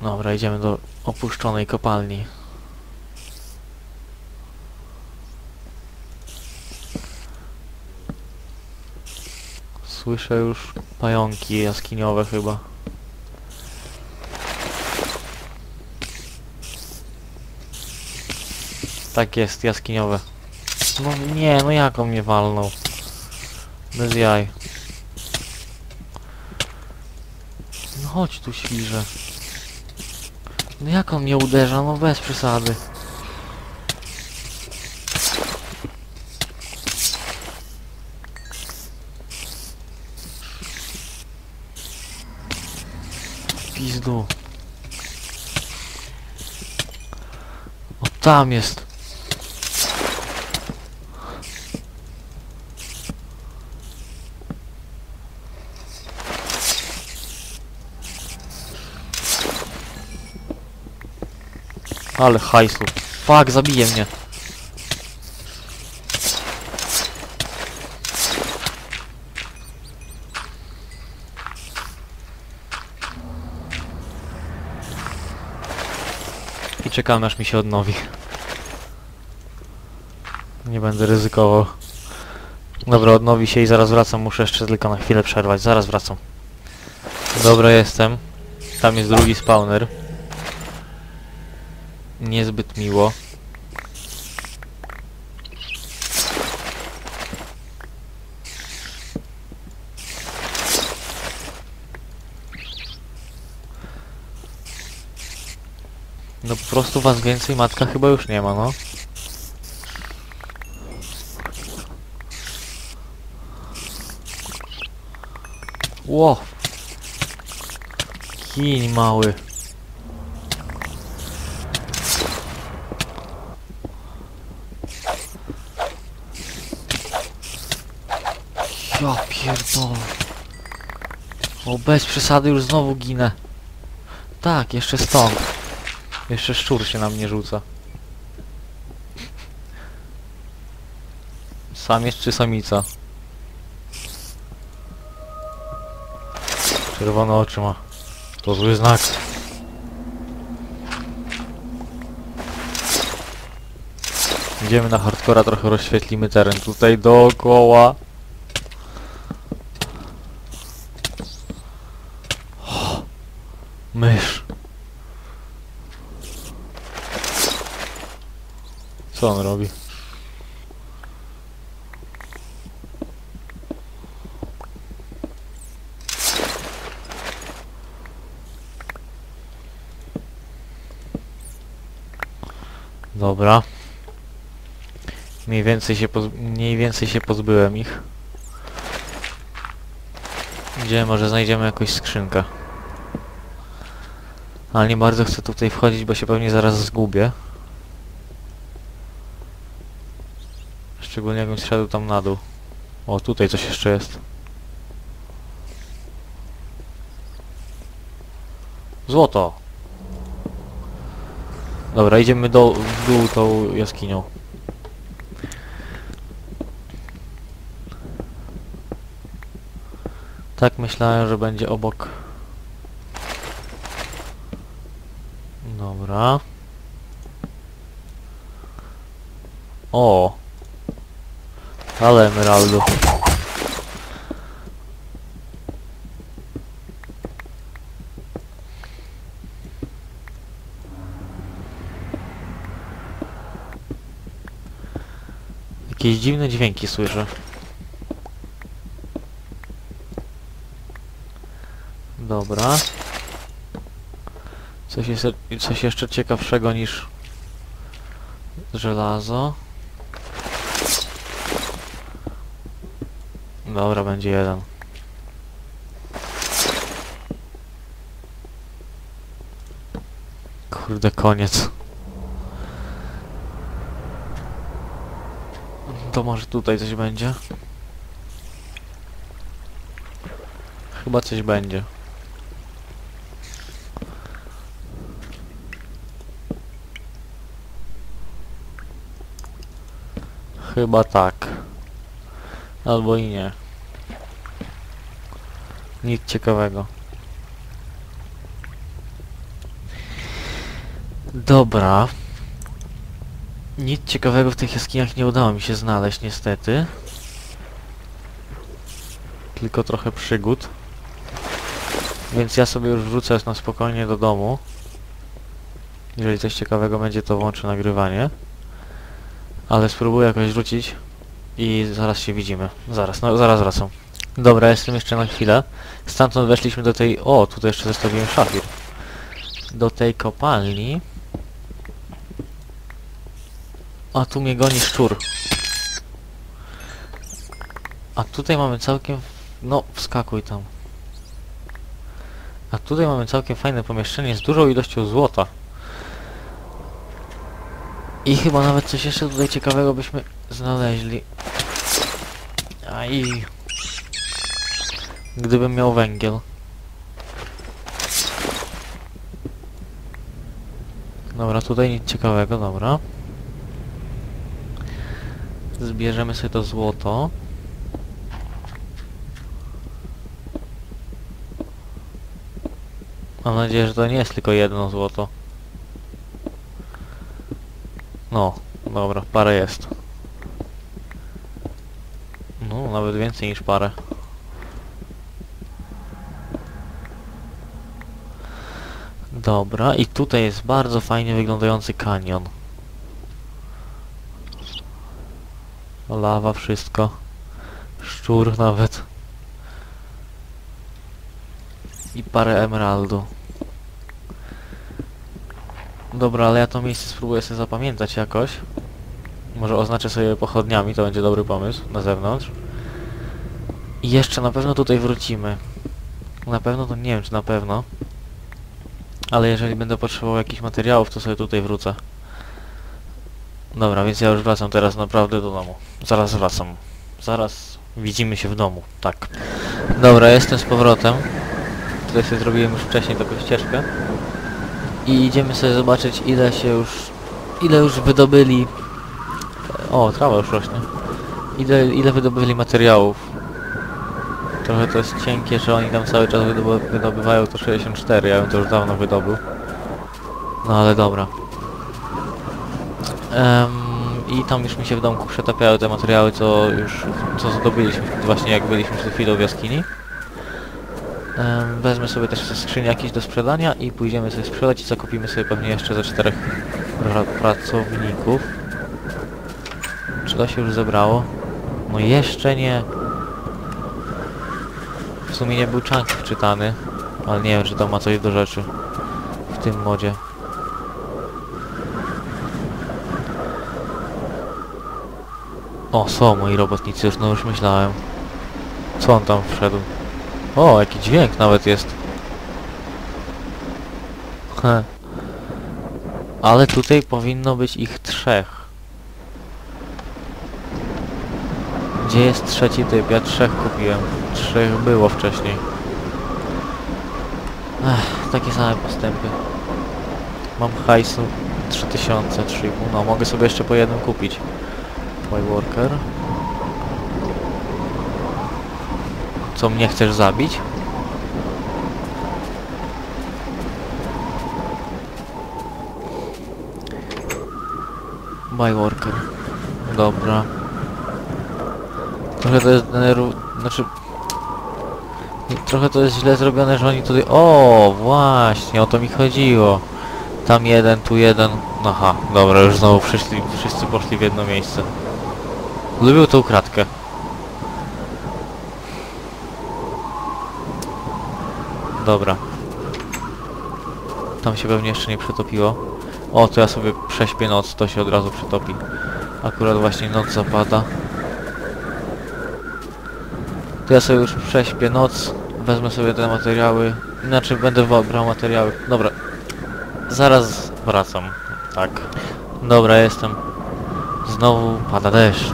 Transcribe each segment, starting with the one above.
Dobra, idziemy do opuszczonej kopalni. Słyszę już pająki jaskiniowe chyba. Tak jest, jaskiniowe. No nie, no jak on mnie walnął? Bez jaj. No chodź tu świrze. No jak on mnie uderza? No bez przesady. Pizdu. O tam jest. Ale hajsu. Fuck, zabije mnie. I czekam aż mi się odnowi. Nie będę ryzykował. Dobra, odnowi się i zaraz wracam. Muszę jeszcze tylko na chwilę przerwać. Zaraz wracam. Dobra, jestem. Tam jest drugi spawner. Niezbyt miło. No po prostu was więcej matka chyba już nie ma, no. Ło! Kiń mały. Ja pierdolę. O, bez przesady już znowu ginę. Tak, jeszcze stąd. Jeszcze szczur się na mnie rzuca. Samiec czy samica? Czerwone oczy ma. To zły znak. Idziemy na hardcora, trochę rozświetlimy teren tutaj dookoła. Mysz. Co on robi? Dobra. Mniej więcej się mniej więcej się pozbyłem ich. Gdzie może znajdziemy jakąś skrzynkę. Ale nie bardzo chcę tutaj wchodzić, bo się pewnie zaraz zgubię. Szczególnie jakbym zszedł tam na dół. O, tutaj coś jeszcze jest. Złoto! Dobra, idziemy do, w dół tą jaskinią. Tak myślałem, że będzie obok Dobra. O! Ale emeraldu. Jakieś dziwne dźwięki słyszę. Dobra. Coś, jest, coś jeszcze ciekawszego niż żelazo. Dobra, będzie jeden. Kurde, koniec. To może tutaj coś będzie? Chyba coś będzie. Chyba tak. Albo i nie. Nic ciekawego. Dobra. Nic ciekawego w tych jaskiniach nie udało mi się znaleźć niestety. Tylko trochę przygód. Więc ja sobie już wrócę na spokojnie do domu. Jeżeli coś ciekawego będzie, to włączę nagrywanie. Ale spróbuję jakoś wrócić i zaraz się widzimy. Zaraz, no zaraz wracam. Dobra, jestem jeszcze na chwilę. Stamtąd weszliśmy do tej... O, tutaj jeszcze zostawiłem szafir. Do tej kopalni. A tu mnie goni szczur. A tutaj mamy całkiem... No, wskakuj tam. A tutaj mamy całkiem fajne pomieszczenie z dużą ilością złota. I chyba nawet coś jeszcze tutaj ciekawego byśmy znaleźli. Aj. Gdybym miał węgiel. Dobra, tutaj nic ciekawego, dobra. Zbierzemy sobie to złoto. Mam nadzieję, że to nie jest tylko jedno złoto. No, dobra, parę jest. No, nawet więcej niż parę. Dobra, i tutaj jest bardzo fajnie wyglądający kanion. Lawa, wszystko. Szczur nawet. I parę emeraldu. Dobra, ale ja to miejsce spróbuję sobie zapamiętać jakoś. Może oznaczę sobie pochodniami, to będzie dobry pomysł na zewnątrz. I jeszcze na pewno tutaj wrócimy. Na pewno to nie wiem, czy na pewno. Ale jeżeli będę potrzebował jakichś materiałów, to sobie tutaj wrócę. Dobra, więc ja już wracam teraz naprawdę do domu. Zaraz wracam. Zaraz widzimy się w domu, tak. Dobra, jestem z powrotem. Tutaj sobie zrobiłem już wcześniej taką ścieżkę. I idziemy sobie zobaczyć ile się już... Ile już wydobyli... O, trawa już rośnie. Ile, ile wydobyli materiałów. Trochę to jest cienkie, że oni tam cały czas wydoby, wydobywają to 64, ja bym to już dawno wydobył. No ale dobra. Em, I tam już mi się w domku przetapiały te materiały, co już co zdobyliśmy właśnie jak byliśmy przed chwilą w jaskini. Wezmę sobie też ze skrzyni jakieś do sprzedania i pójdziemy sobie sprzedać i zakupimy sobie pewnie jeszcze ze czterech pra pracowników. Czy to się już zebrało? No jeszcze nie. W sumie nie był chunk wczytany, ale nie wiem czy to ma coś do rzeczy w tym modzie. O, są moi robotnicy, już no już myślałem. Co on tam wszedł? O, jaki dźwięk nawet jest. He. Ale tutaj powinno być ich trzech. Gdzie jest trzeci typ? Ja trzech kupiłem. Trzech było wcześniej. Ech, takie same postępy. Mam hajsu 3000, 3,5. No, mogę sobie jeszcze po jednym kupić. Boy worker. Co mnie chcesz zabić? By. Dobra. Trochę to jest. Znaczy... Trochę to jest źle zrobione, że oni tutaj... O, właśnie, o to mi chodziło. Tam jeden, tu jeden. Aha, dobra, już znowu wszyscy, wszyscy poszli w jedno miejsce. Lubił tą kratkę. Dobra. Tam się pewnie jeszcze nie przetopiło. O, to ja sobie prześpię noc, to się od razu przetopi. Akurat właśnie noc zapada. To ja sobie już prześpię noc, wezmę sobie te materiały. Inaczej będę brał materiały. Dobra. Zaraz wracam. Tak. Dobra, jestem. Znowu pada deszcz.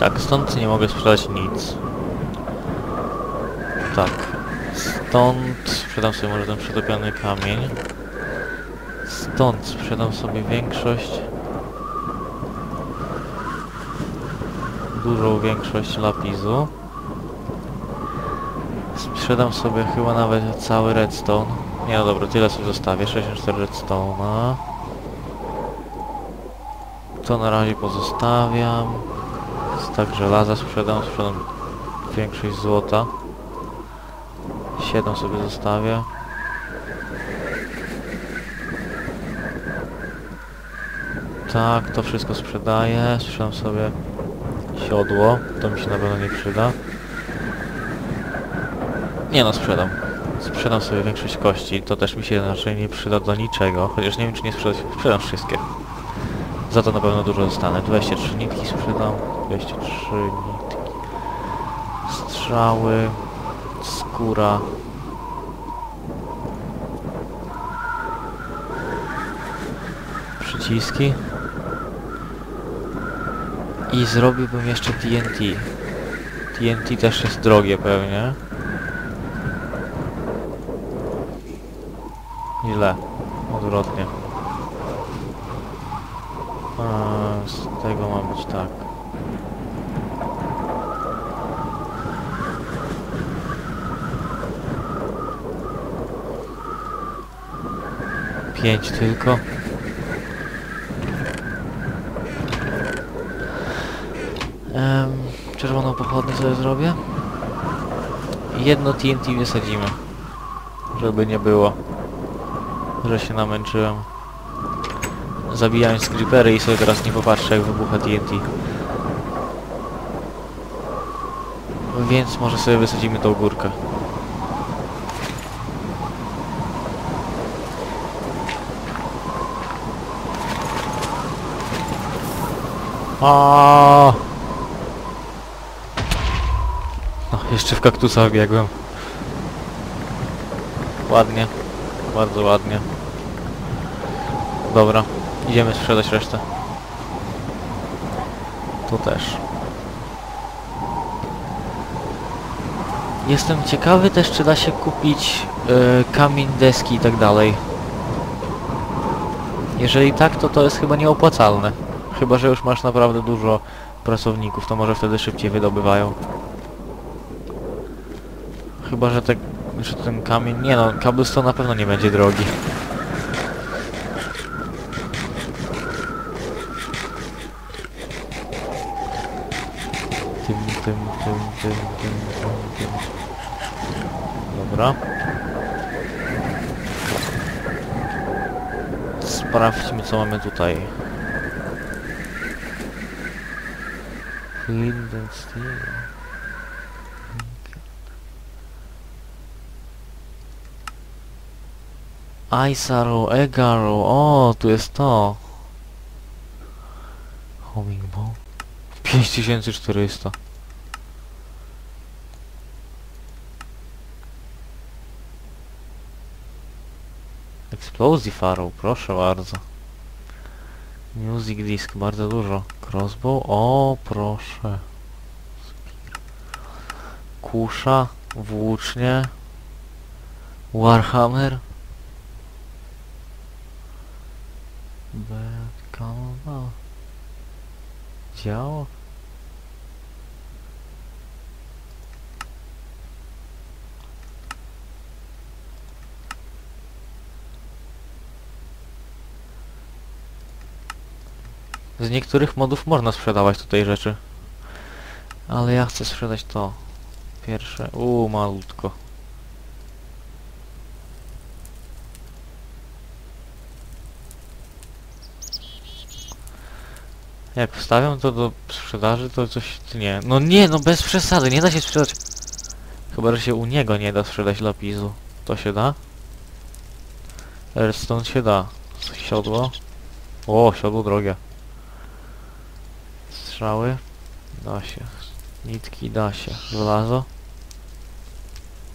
Tak, stąd nie mogę sprzedać nic. Tak. Stąd sprzedam sobie może ten przetopiony kamień. Stąd sprzedam sobie większość. dużą większość lapisu. Sprzedam sobie chyba nawet cały redstone. Nie no dobra, tyle sobie zostawię. 64 redstone'a. To na razie pozostawiam. Tak żelaza sprzedam, sprzedam większość złota. 7 sobie zostawię. Tak, to wszystko sprzedaję. Sprzedam sobie siodło. To mi się na pewno nie przyda. Nie no, sprzedam. Sprzedam sobie większość kości. To też mi się raczej nie przyda do niczego. Chociaż nie wiem czy nie sprzedać. Sprzedam wszystkie. Za to na pewno dużo dostanę. 23 nitki sprzedam. 23 nitki. Strzały. Skóra. Przyciski. I zrobiłbym jeszcze TNT. TNT też jest drogie pewnie. Źle. Odwrotnie. A, z tego ma być tak. Pięć tylko. Em, czerwoną pochodnię sobie zrobię. Jedno TNT wysadzimy. Żeby nie było, że się namęczyłem. Zabijając creepery i sobie teraz nie popatrzę jak wybucha TNT. Więc może sobie wysadzimy tą górkę. Aaaa! No, jeszcze w kaktusa biegłem. Ładnie. Bardzo ładnie. Dobra, idziemy sprzedać resztę. Tu też. Jestem ciekawy też, czy da się kupić yy, kamień, deski i tak dalej. Jeżeli tak, to to jest chyba nieopłacalne. Chyba, że już masz naprawdę dużo pracowników, to może wtedy szybciej wydobywają. Chyba, że, te, że ten kamień... Nie no, cobblestone na pewno nie będzie drogi. Tym, tym, tym, tym, tym, tym, tym. Dobra. Sprawdźmy co mamy tutaj. Flint and steel. Egg arrow, o, tu jest to. Homing bow. 5400. Explosive arrow, proszę bardzo. Music disk, bardzo dużo. Crossbow, o proszę. Kusza, włócznie. Warhammer. Bekanowa. Działo. Z niektórych modów można sprzedawać tutaj rzeczy. Ale ja chcę sprzedać to. Pierwsze. Uuu, malutko. Jak wstawiam to do sprzedaży, to coś... Nie. No nie, no bez przesady, nie da się sprzedać. Chyba, że się u niego nie da sprzedać lapisu. To się da? Redstone się da. Siodło. O, siodło drogie. Strzały. Da się. Nitki da się. Żelazo.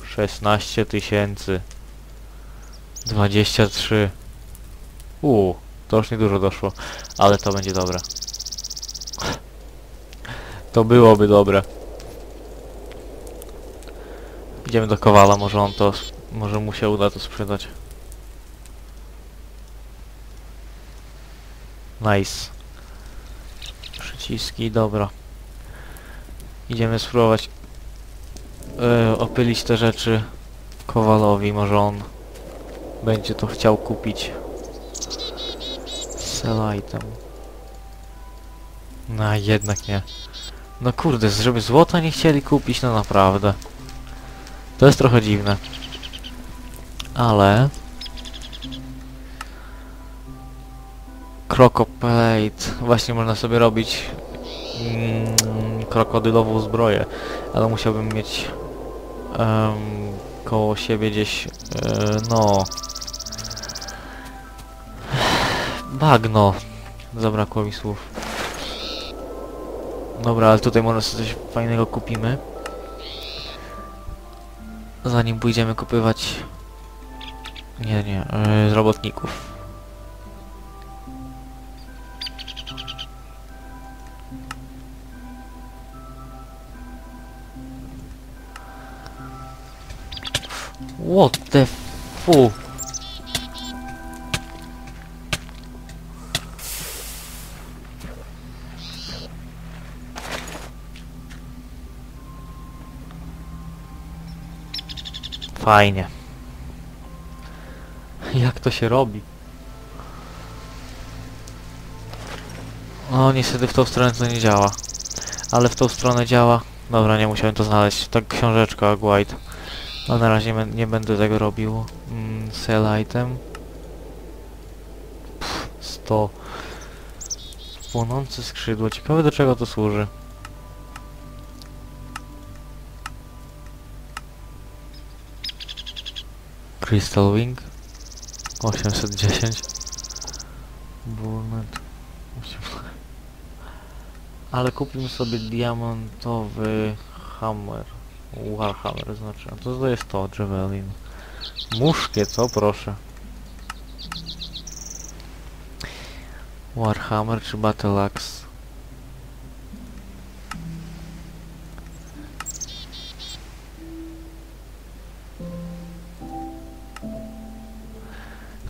16 tysięcy. 23. Uuu, to już niedużo doszło. Ale to będzie dobre. To byłoby dobre. Idziemy do Kowala, może on to... Może mu się uda to sprzedać. Nice. Przyciski, dobra. Idziemy spróbować e, opylić te rzeczy Kowalowi, może on będzie to chciał kupić. Sell item. No jednak nie. No kurde, żeby złota nie chcieli kupić, no naprawdę. To jest trochę dziwne. Ale... Crocoplate. Właśnie można sobie robić mm, krokodylową zbroję, ale musiałbym mieć em, koło siebie gdzieś, e, no... Bagno. Zabrakło mi słów. Dobra, ale tutaj może coś fajnego kupimy. Zanim pójdziemy kupywać... Nie, nie, yy, z robotników. What the fu? Fajnie. Jak to się robi? No niestety w tą stronę to nie działa. Ale w tą stronę działa. Dobra, nie musiałem to znaleźć. Tak książeczka White. No na razie nie, bę- nie będę tego robił. Mm, sell item. Pff, 100. Płonące skrzydło. Ciekawe do czego to służy. Crystal Wing 810 Burnet 8. Ale kupimy sobie diamentowy hammer Warhammer znaczy, a to, to jest to, Javelin Muszkie, co proszę Warhammer czy Battle Axe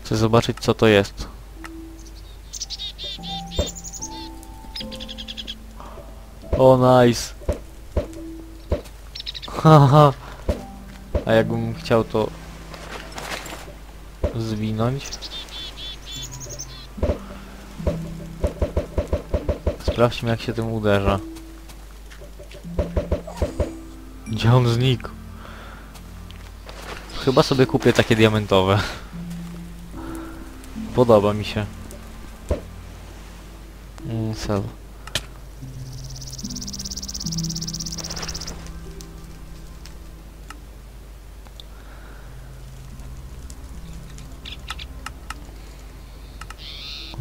Chcę zobaczyć co to jest. O nice. Haha. A jakbym chciał to zwinąć. Sprawdźmy jak się tym uderza. Gdzie on znikł? Chyba sobie kupię takie diamentowe. Podoba mi się. Mm, sell.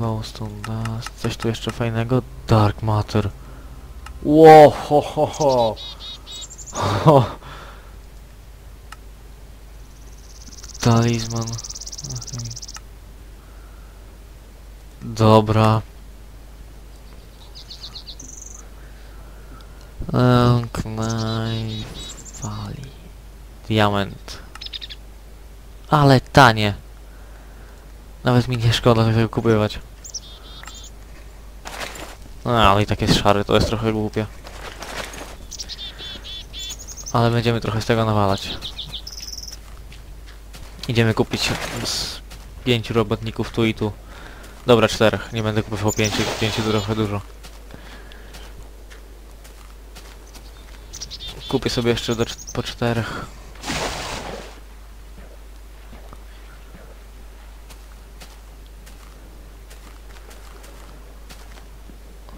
Glowstone Dust. Coś tu jeszcze fajnego? Dark Matter. Ło, ho, ho, ho. ho. Talizman. Dobra. Knife Valley. Diament. Ale tanie. Nawet mi nie szkoda tego kupywać. No, ale i tak jest szary, to jest trochę głupie. Ale będziemy trochę z tego nawalać. Idziemy kupić z pięciu robotników tu i tu. Dobra, czterech. Nie będę kupował pięciu, pięciu to trochę dużo. Kupię sobie jeszcze do, po czterech.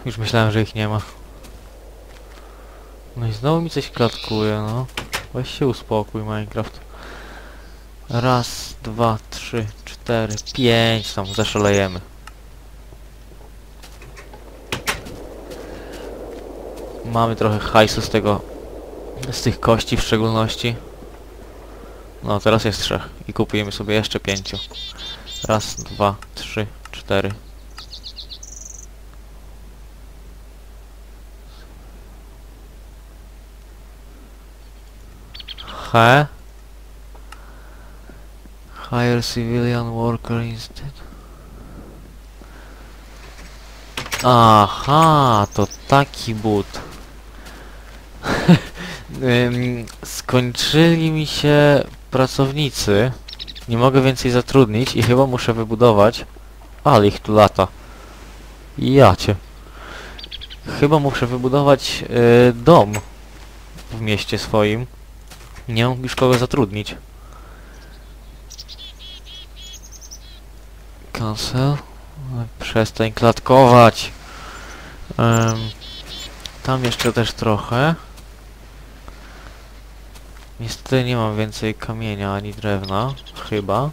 Już myślałem, że ich nie ma. No i znowu mi coś klatkuje, no. Weź się uspokój, Minecraft. Raz, dwa, trzy, cztery, pięć tam, zaszalejemy. Mamy trochę hajsu z tego, z tych kości w szczególności. No, teraz jest trzech i kupujemy sobie jeszcze pięciu. Raz, dwa, trzy, cztery. He? Hire civilian worker instead. Aha, to taki but. Skończyli mi się pracownicy. Nie mogę więcej zatrudnić i chyba muszę wybudować... Ale ich tu lata. Ja cię. Chyba muszę wybudować y, dom w mieście swoim. Nie mam już kogo zatrudnić. Cancel. Oj, Przestań klatkować. Em, tam jeszcze też trochę. Niestety nie mam więcej kamienia ani drewna, chyba.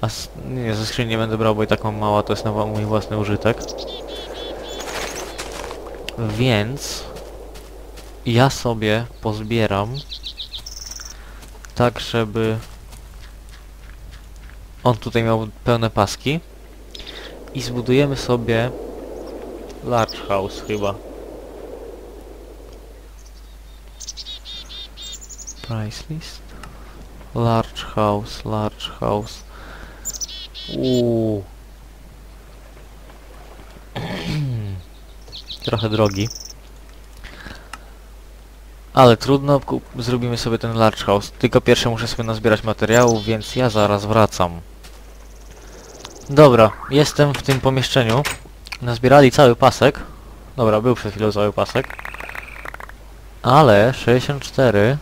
A nie, ze skrzyni nie będę brał, bo i tak mam mała, to jest na mój własny użytek. Więc ja sobie pozbieram tak, żeby on tutaj miał pełne paski i zbudujemy sobie large house chyba. Price list. Large house, large house. Uuu. Trochę drogi. Ale trudno, zrobimy sobie ten large house. Tylko pierwsze muszę sobie nazbierać materiałów, więc ja zaraz wracam. Dobra, jestem w tym pomieszczeniu. Nazbierali cały pasek. Dobra, był przed chwilą cały pasek. Ale 64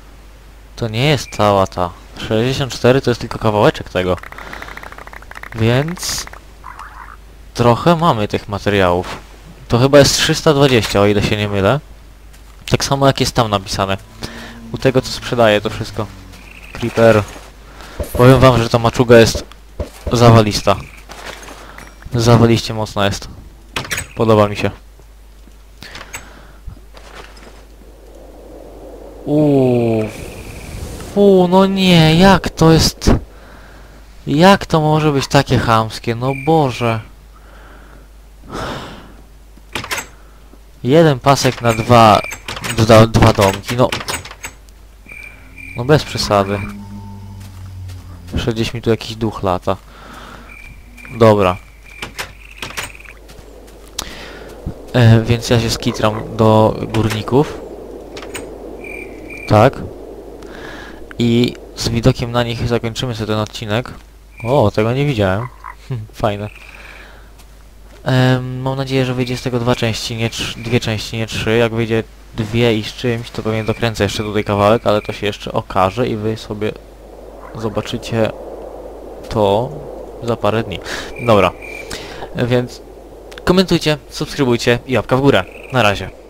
to nie jest cała ta. 64 to jest tylko kawałeczek tego. Więc trochę mamy tych materiałów. To chyba jest 320, o ile się nie mylę. Tak samo jak jest tam napisane. U tego co sprzedaje to wszystko. Creeper. Powiem wam, że ta maczuga jest zawalista. Zawaliście mocna jest. Podoba mi się. Uuu. Fu, no nie, jak to jest... Jak to może być takie chamskie? No Boże. Jeden pasek na dwa... Dwa, dwa domki, no... No bez przesady. Jeszcze gdzieś mi tu jakiś duch lata. Dobra. E, więc ja się skitram do górników. Tak. I z widokiem na nich zakończymy sobie ten odcinek. O, tego nie widziałem. Fajne. Em, mam nadzieję, że wyjdzie z tego dwa części, nie dwie części, nie trzy. Jak wyjdzie dwie i z czymś, to pewnie dokręcę jeszcze tutaj kawałek, ale to się jeszcze okaże i wy sobie zobaczycie to za parę dni. Dobra. Więc komentujcie, subskrybujcie i łapka w górę. Na razie.